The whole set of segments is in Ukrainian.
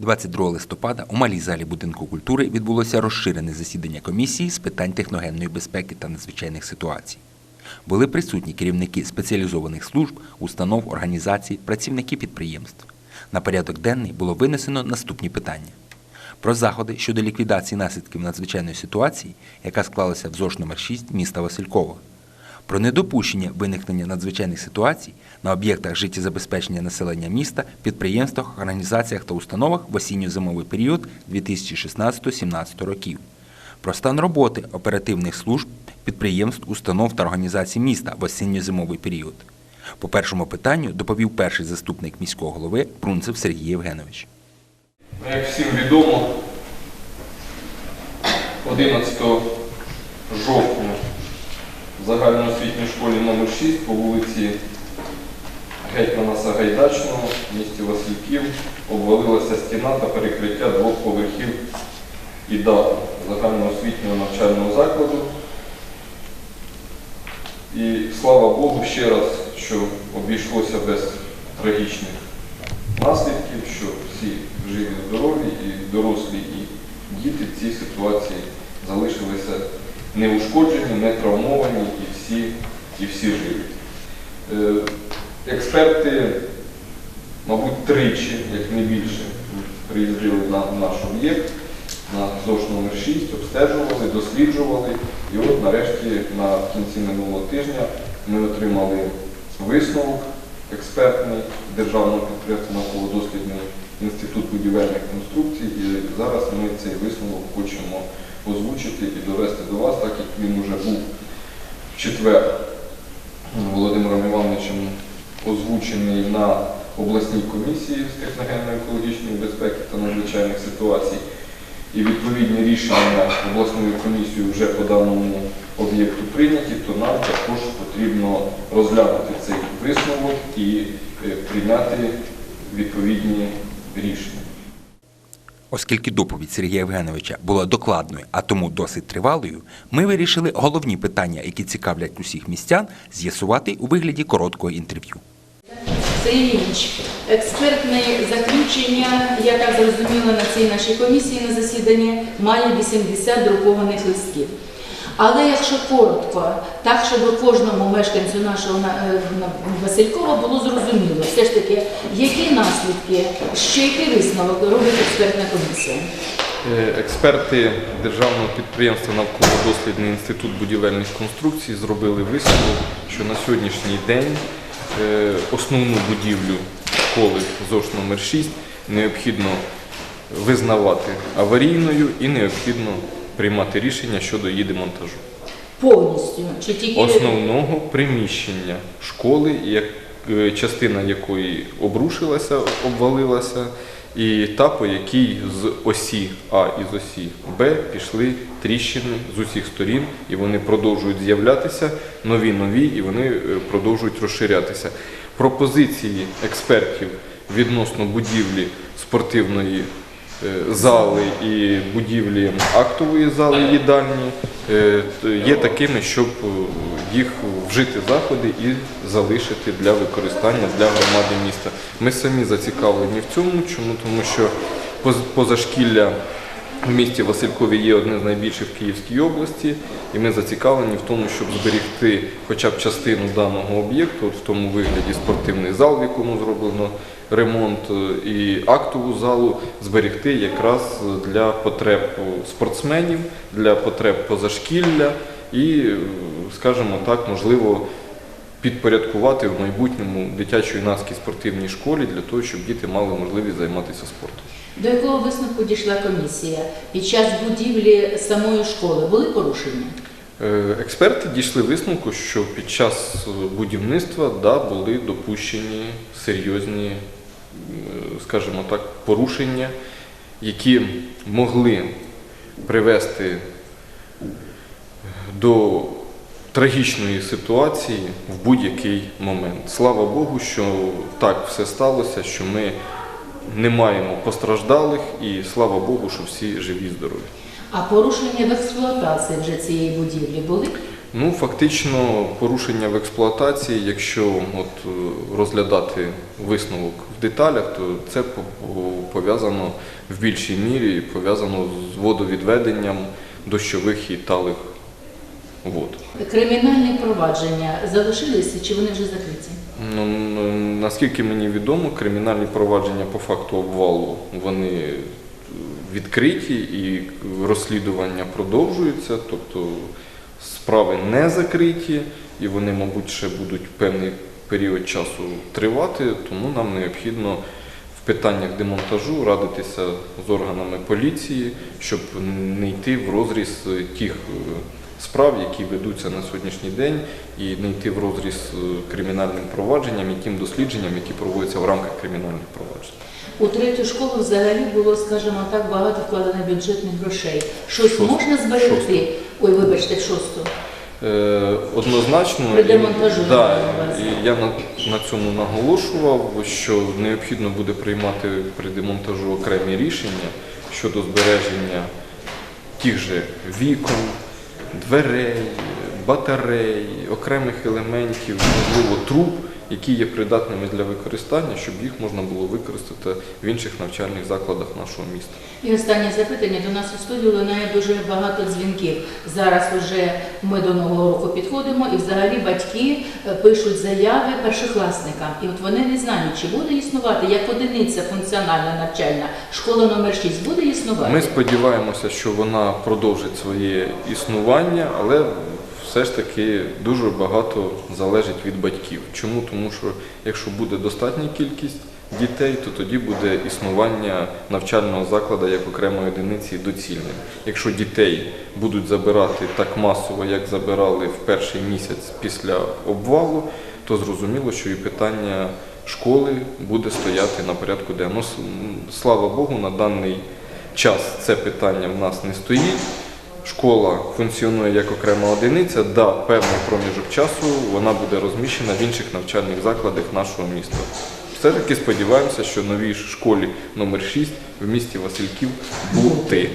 22 листопада у малій залі будинку культури відбулося розширене засідання комісії з питань техногенної безпеки та надзвичайних ситуацій. Були присутні керівники спеціалізованих служб, установ, організацій, працівники підприємств. На порядок денний було винесено наступні питання: про заходи щодо ліквідації наслідків надзвичайної ситуації, яка склалася в ЗОЖ номер 6 міста Василькова, про недопущення виникнення надзвичайних ситуацій на об'єктах життєзабезпечення населення міста, підприємствах, організаціях та установах в осінньо-зимовий період 2016-17 років, про стан роботи оперативних служб, підприємств, установ та організацій міста в осінньо-зимовий період. По першому питанню доповів перший заступник міського голови Прунцев Сергій Євгенович. Ну, Як всім відомо, 11 жовтня загальноосвітній школі номер 6 по вулиці Гетьмана Сагайдачного в місті Васильків обвалилася стіна та перекриття двох поверхів і даху загальноосвітнього навчального закладу. І слава Богу ще раз, що обійшлося без трагічних наслідків, що всі живі, здорові, і дорослі, і діти в цій ситуації залишилися неушкоджені, не травмовані і всі, і всі живі. Е, Експерти, мабуть, тричі, як не більше, приїздили на наш об'єкт, на ЗОЖ номер 6, обстежували, досліджували. І от нарешті на кінці минулого тижня ми отримали висновок експертний Державного підприємства науково-дослідний інститут будівельних конструкцій. І зараз ми цей висновок хочемо озвучити і довести до вас, так як він вже був в четвер Володимиром Івановичем озвучений на обласній комісії з техногенно-екологічної безпеки та надзвичайних ситуацій. І відповідні рішення обласною комісією вже по даному об'єкту прийняті, то нам також потрібно розглянути цей висновок і е, прийняти відповідні рішення. Оскільки доповідь Сергія Євгеновича була докладною, а тому досить тривалою, ми вирішили головні питання, які цікавлять усіх містян, з'ясувати у вигляді короткого інтерв'ю. Сергій Ільич, експертне заключення, я так зрозуміла, на цій нашій комісії на засіданні має 80 друкованих листків. Але якщо коротко, так щоб кожному мешканцю нашого на- е, Василькова було зрозуміло, все ж таки, які наслідки, що який висновок робить експертна комісія? Е, Експерти Державного підприємства Навколо-дослідний інститут будівельних конструкцій зробили висновок, що на сьогоднішній день е, основну будівлю школи ЗОЖ номер 6 необхідно визнавати аварійною і необхідно приймати рішення щодо її демонтажу. Повністю чи тільки Основного приміщення школи, як, е, частина якої обрушилася, обвалилася, і та, по якій з осі А і з осі Б пішли тріщини з усіх сторін, і вони продовжують з'являтися, нові нові, і вони е, продовжують розширятися. Пропозиції експертів відносно будівлі спортивної зали і будівлі актової зали їдальні е, є такими, щоб е, їх вжити заходи і залишити для використання для громади міста. Ми самі зацікавлені в цьому. Чому? Тому що позашкілля в місті Василькові є одне з найбільших в Київській області, і ми зацікавлені в тому, щоб зберегти хоча б частину даного об'єкту, в тому вигляді спортивний зал, в якому зроблено ремонт, е, і актову залу зберегти якраз для потреб спортсменів, для потреб позашкілля і, е, скажімо так, можливо, підпорядкувати в майбутньому дитячо-юнацькій спортивній школі для того, щоб діти мали можливість займатися спортом. до якого висновку дійшла комісія під час будівлі самої школи були порушення? Е, Експерти дійшли висновку, що під час будівництва да, були допущені серйозні, скажімо так, порушення, які могли привести до трагічної ситуації в будь-який момент. Слава Богу, що так все сталося, що ми не маємо постраждалих, і слава Богу, що всі живі здорові. А порушення в експлуатації вже цієї будівлі були? Ну, фактично, порушення в експлуатації, якщо от, е, розглядати висновок в деталях, то це по- по- пов'язано в більшій мірі пов'язано з водовідведенням дощових і талих вод. Кримінальні провадження залишилися чи вони вже закриті? Ну, наскільки мені відомо, кримінальні провадження по факту обвалу вони е, відкриті і розслідування продовжуються, тобто справи не закриті, і вони, мабуть, ще будуть певний період часу тривати, тому нам необхідно в питаннях демонтажу радитися з органами поліції, щоб не йти в розріз е, тих е, справ, які ведуться на сьогоднішній день, і не йти в розріз е, кримінальним провадженням і тим дослідженням, які проводяться в рамках кримінальних проваджень. У третю школу взагалі було, скажімо так, багато вкладено бюджетних грошей. Щось Шосту. можна зберегти? Ой, вибачте, шосту. Е, Однозначно, При і- демонтажу, да, я маю на увазі. і я на, на цьому наголошував, що необхідно буде приймати при демонтажу окремі рішення щодо збереження тих же вікон, дверей, батарей, окремих елементів, можливо, труб, які є придатними для використання, щоб їх можна було використати в інших навчальних закладах нашого міста. І останнє запитання. До нас у студію лунає дуже багато дзвінків. Зараз вже ми до нового року підходимо, і взагалі батьки е, пишуть заяви першокласникам. І от вони не знають, чи буде існувати як одиниця функціональна навчальна школа номер 6 буде існувати. Ми сподіваємося, що вона продовжить своє існування, але все ж таки дуже багато залежить від батьків. Чому? Тому що якщо буде достатня кількість дітей, то тоді буде існування навчального закладу як окремої одиниці доцільним. Якщо дітей будуть забирати так масово, як забирали в перший місяць після обвалу, то зрозуміло, що і питання школи буде стояти на порядку денному. Слава Богу, на даний час це питання в нас не стоїть. Школа функціонує як окрема одиниця, да, певний проміжок часу вона буде розміщена в інших навчальних закладах нашого міста. Все-таки сподіваємося, що новій школі номер 6 в місті Васильків бути.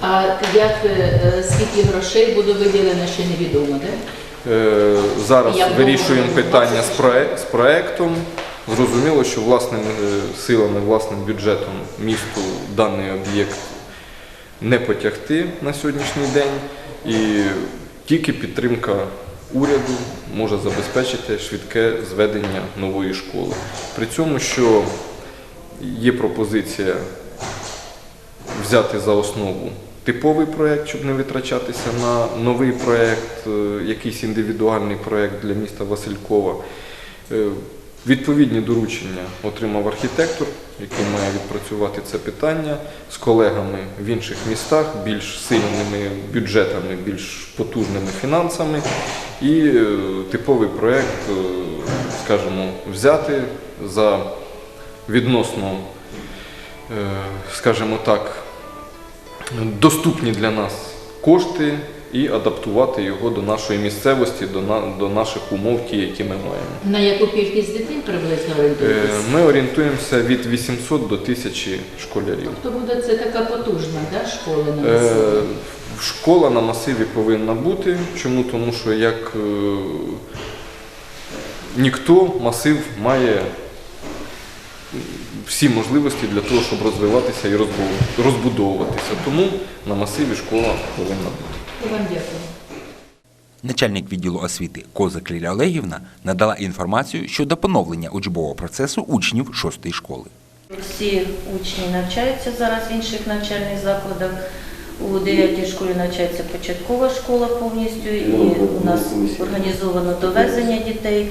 А як е, скільки грошей буде виділено, ще невідомо, так? Е, Зараз Я вирішуємо думаю, питання з, проектом. Зрозуміло, що власними е, силами, власним бюджетом місту даний об'єкт не потягти на сьогоднішній день, і тільки підтримка уряду може забезпечити швидке зведення нової школи. При цьому, що є пропозиція взяти за основу типовий проєкт, щоб не витрачатися на новий проєкт, е, якийсь індивідуальний проєкт для міста Василькова. Е, Відповідні доручення отримав архітектор, який має відпрацювати це питання з колегами в інших містах, більш сильними бюджетами, більш потужними фінансами. І е, типовий проєкт, е, скажімо, взяти за відносно, е, скажімо так, доступні для нас кошти і адаптувати його до нашої місцевості, до, на, до наших умов, ті, які ми маємо. На яку кількість дітей приблизно Е, орієнтуєтесь? Ми орієнтуємося від 800 до 1000 школярів. То буде це така потужна да, школа на Е? Школа на масиві повинна бути. Чому? Тому що як е, ніхто масив має всі можливості для того, щоб розвиватися і розбу- розбудовуватися. Тому на масиві школа повинна бути. Вам дякую. Начальник відділу освіти Козак Лілія Олегівна надала інформацію щодо поновлення учбового процесу учнів шостої школи. Всі учні навчаються зараз в інших навчальних закладах. У 9 школі навчається початкова школа повністю, і у нас організовано довезення дітей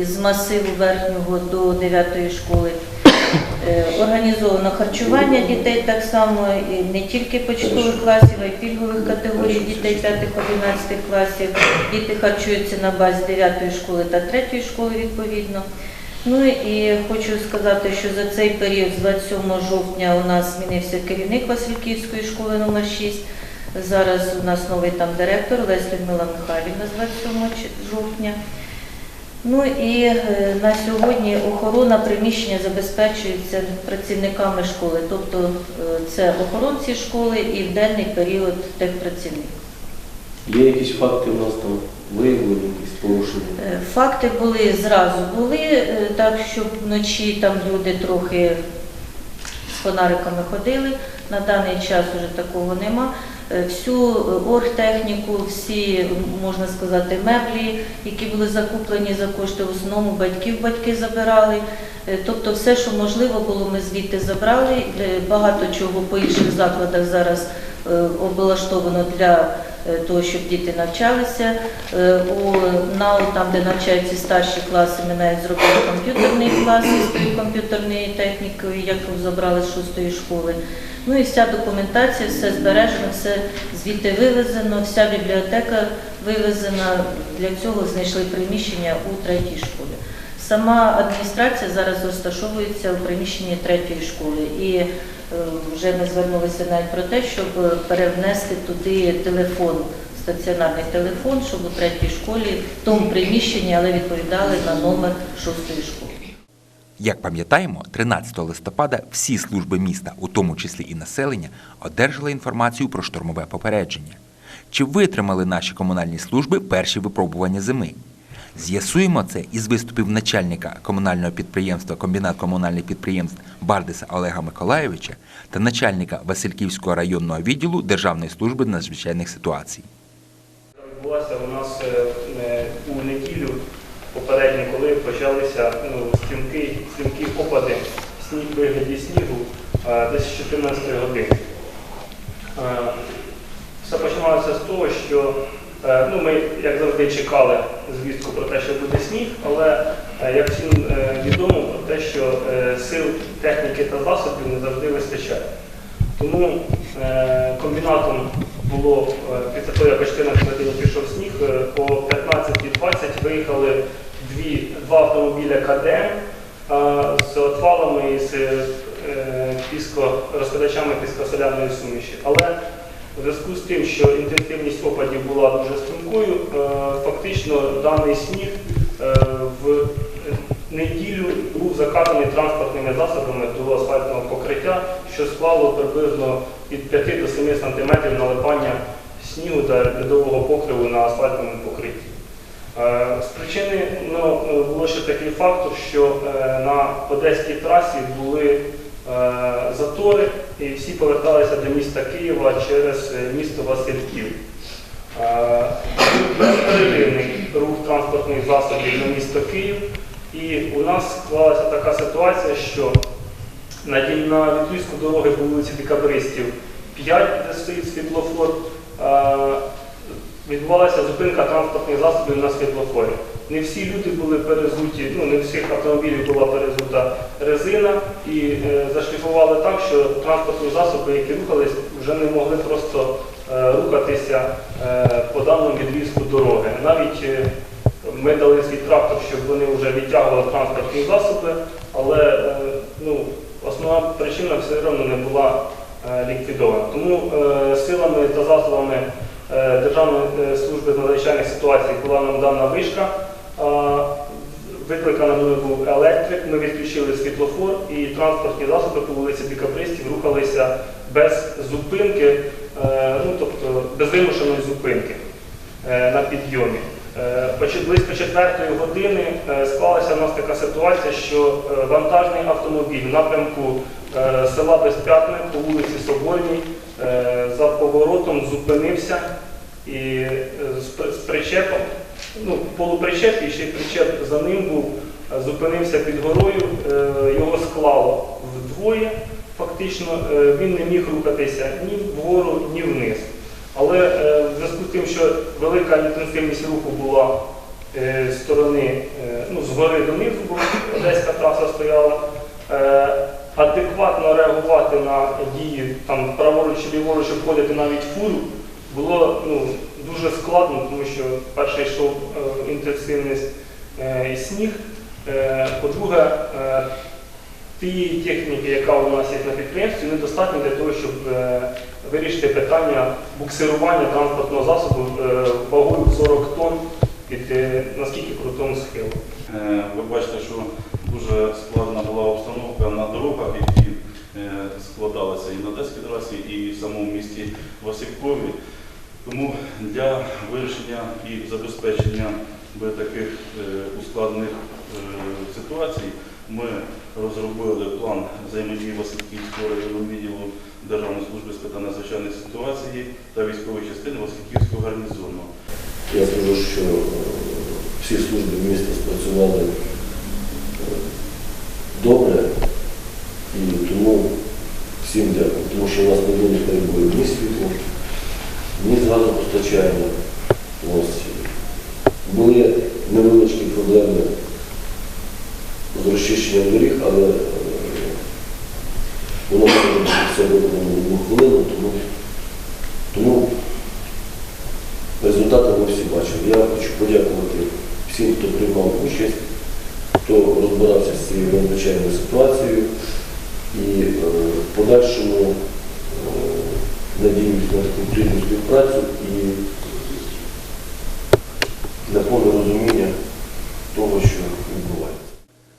з масиву верхнього до 9 школи. Е, Організовано харчування дітей так само, і не тільки початкових класів, а й пільгових категорій дітей 5-11 класів. Діти харчуються на базі 9 школи та 3 школи відповідно. Ну і хочу сказати, що за цей період з 27 жовтня у нас змінився керівник Васильківської школи номер 6. Зараз у нас новий там директор Лесь Людмила Михайлівна з 27 жовтня. Ну і е, на сьогодні охорона приміщення забезпечується працівниками школи, тобто е, це охоронці школи і в денний період техпрацівник. Є якісь факти у нас там виявлені, якісь порушення? Е, Факти були зразу були, так щоб вночі там люди трохи з фонариками ходили. На даний час вже такого нема. Е, Всю оргтехніку, всі, можна сказати, меблі, які були закуплені за кошти, в основному батьків батьки забирали. Е, Тобто все, що можливо було, ми звідти забрали. Е, Багато чого по інших закладах зараз е, облаштовано для е, того, щоб діти навчалися. Е, У НАУ, там, де навчаються старші класи, ми навіть зробили комп'ютерний клас із тою комп'ютерною технікою, яку забрали з шостої школи. Ну і вся документація, все збережено, все звідти вивезено, вся бібліотека вивезена. Для цього знайшли приміщення у третій школі. Сама адміністрація зараз розташовується у приміщенні третьої школи. І е, вже ми звернулися навіть про те, щоб е, перевнести туди телефон, стаціонарний телефон, щоб у третій школі в тому приміщенні, але відповідали на номер шостої школи. Як пам'ятаємо, 13 листопада всі служби міста, у тому числі і населення, одержали інформацію про штормове попередження. Чи витримали наші комунальні служби перші випробування зими? З'ясуємо це із виступів начальника комунального підприємства Комбінат комунальних підприємств Бардиса Олега Миколаєвича та начальника Васильківського районного відділу Державної служби надзвичайних ситуацій. Відбулася у нас е, е, у неділю попередньо, коли почалися ну, стрімкі, стрімкі опади сніг вигляді снігу десь з 14 години. Е, Все починалося з того, що ну, ми, як завжди, чекали звістку про те, що буде сніг, але е, як всім е, відомо про те, що е, сил техніки та засобів не завжди вистачає. Тому е, комбінатом було е, після того, як о 14 годині пішов сніг, е, по 15.20 виїхали дві, два автомобіля КДМ е, з отвалами і з е, піско, розкладачами піскосоляної суміші. Але у зв'язку з тим, що інтенсивність опадів була дуже стрімкою, е, фактично даний сніг е, в неділю був закатаний транспортними засобами до асфальтного покриття, що склало приблизно від 5 до 7 см налипання снігу та льодового покриву на асфальтному покритті. Е, З причини ну, було ще такий фактор, що на Одеській трасі були затори і всі поверталися до міста Києва через е, місто Васильків. Е, рух транспортних засобів на місто Київ. І у нас склалася така ситуація, що на, відрізку дороги по вулиці Декабристів 5, де стоїть світлофор, відбувалася зупинка транспортних засобів на світлофорі. Не всі люди були перезуті, ну не всіх автомобілів була перезута резина і е, зашліфували так, що транспортні засоби, які рухались, вже не могли просто е, рухатися е, по даному відрізку дороги. Навіть е, ми дали свій трактор, щоб вони вже відтягували транспортні засоби, але е, ну, основна причина все одно не була е, ліквідована. Тому е, силами та засобами Державної е, служби з надзвичайних ситуацій була нам дана вишка. викликана мною був електрик, ми відключили світлофор і транспортні засоби по вулиці Бікапристів рухалися без зупинки, е, ну, тобто без вимушеної зупинки е, на підйомі. Е, Близько четвертої години е, склалася у нас така ситуація, що е, вантажний автомобіль в напрямку села Безп'ятне по вулиці Соборній за поворотом зупинився і з причепом, ну, полупричеп і ще причеп за ним був, зупинився під горою, його склало вдвоє. Фактично він не міг рухатися ні вгору, ні вниз. Але е, в зв'язку з тим, що велика інтенсивність руху була е, з сторони, е, ну, згори донизу, бо Одеська траса стояла, адекватно реагувати на дії там, праворуч чи ліворуч обходити навіть фуру було ну, дуже складно, тому що перше йшов інтенсивний е, і сніг. По-друге, тієї техніки, яка у нас є на підприємстві, недостатньо для того, щоб е, вирішити питання буксирування транспортного засобу е, вагою 40 тонн під е, наскільки крутому схилу. Ви бачите, що дуже складна була обстановка на дорогах, які складалися і на Одеській трасі, і в самому місті Василькові. Тому для вирішення і забезпечення таких ускладнених е, ситуацій ми розробили план взаємодії Васильківського районного відділу Державної служби з питань надзвичайних ситуацій та військової частини Васильківського гарнізону. Я скажу, що е, всі служби міста спрацювали е, добре і тому всім дякую, тому що у нас не було перебоїв ні світло, ні з газопостачання. Ось. Були невеличкі проблеми з розчищенням доріг, але е, воно може бути все виконано в одну хвилину, тому, тому Результати ми всі бачили. Я хочу подякувати всім, хто приймав участь, хто розбирався з цією надзвичайною ситуацією і е, в подальшому е, надіюсь на таку співпрацю і на повне розуміння того, що відбувається.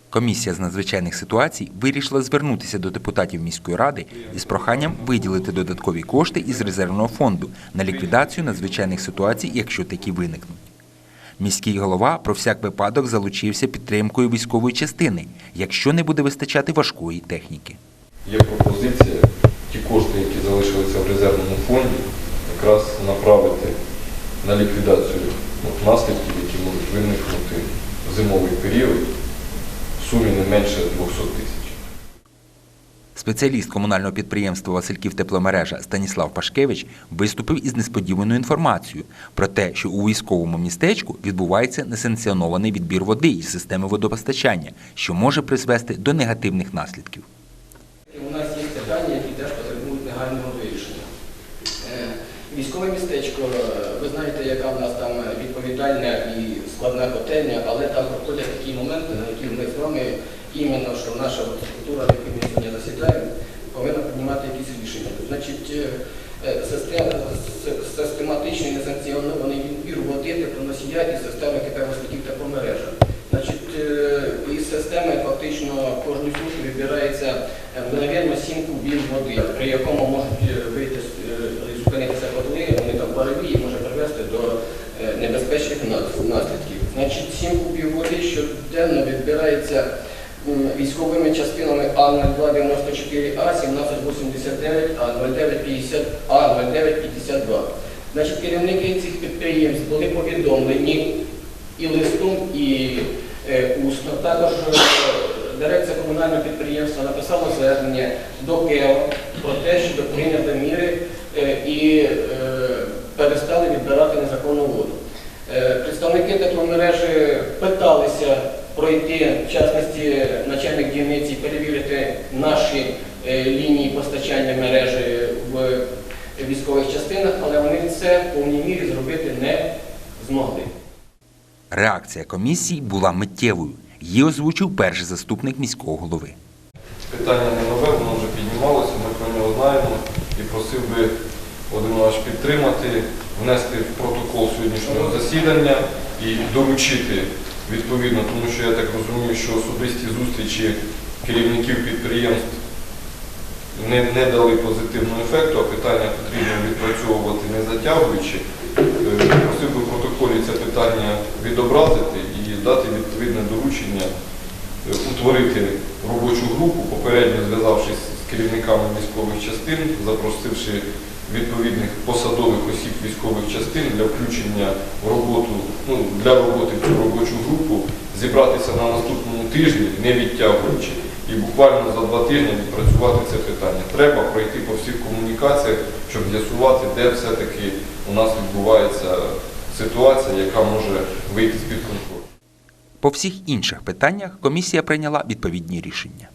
Комісія з надзвичайних ситуацій вирішила звернутися до депутатів міської ради із проханням виділити додаткові кошти із резервного фонду на ліквідацію надзвичайних ситуацій, якщо такі виникнуть. Міський голова про всяк випадок залучився підтримкою військової частини, якщо не буде вистачати важкої техніки. Є пропозиція ті кошти, які залишилися в резервному фонді, якраз направити на ліквідацію наслідків, які можуть виникнути в зимовий період в сумі не менше 200 тисяч. Спеціаліст комунального підприємства Васильків тепломережа Станіслав Пашкевич виступив із несподіваною інформацією про те, що у військовому містечку відбувається несанкціонований відбір води із системи водопостачання, що може призвести до негативних наслідків. У нас є питання, які теж потребують негайного вирішення. Е, Військове містечко, е, ви знаєте, яка в нас там відповідальна і складна котельня, але там проходять такі моменти, на які ми з вами, іменно, що наша структура, якій ми сьогодні засідаємо, повинна приймати якісь рішення. Значить, е, е, систематичний несанкціонований відбір води теплоносія і системи КП Васильків тепломережа. Значить, із системи фактично кожну сутки вибирається мгновенно 7 кубів води, при якому можуть е, вийти з- е, і зупинитися котли, вони там парові і може привести до е, небезпечних нас- наслідків. Значить, 7 кубів води щоденно відбирається військовими частинами А0294А, 1789, А0950, А0952. Значить, керівники цих підприємств були повідомлені і листом, і е, усно. Також е, дирекція комунального підприємства написала звернення до КЕО про те, щоб прийняти міри е, і перестали відбирати незаконну воду. Е, Представники тепломережі питалися пройти, в частності начальник дільниці, перевірити наші е, лінії постачання мережі в військових частинах, але вони це в повній мірі зробити не змогли. Реакція комісії була миттєвою. Її озвучив перший заступник міського голови. Питання не нове, воно вже піднімалося, ми про нього знаємо і просив би Володимир Іванович підтримати, внести в протокол сьогоднішнього засідання і доручити відповідно, тому що я так розумію, що особисті зустрічі керівників підприємств не, не дали позитивного ефекту, а питання потрібно відпрацьовувати не затягуючи. Е, Просив би в протоколі це питання відобразити і дати відповідне доручення е, утворити робочу групу, попередньо зв'язавшись керівниками військових частин, запросивши відповідних посадових осіб військових частин для включення в роботу, ну, для роботи в цю робочу групу, зібратися на наступному тижні, не відтягуючи, і буквально за два тижні відпрацювати це питання. Треба пройти по всіх комунікаціях, щоб з'ясувати, де все-таки у нас відбувається ситуація, яка може вийти з-під контролю. По всіх інших питаннях комісія прийняла відповідні рішення.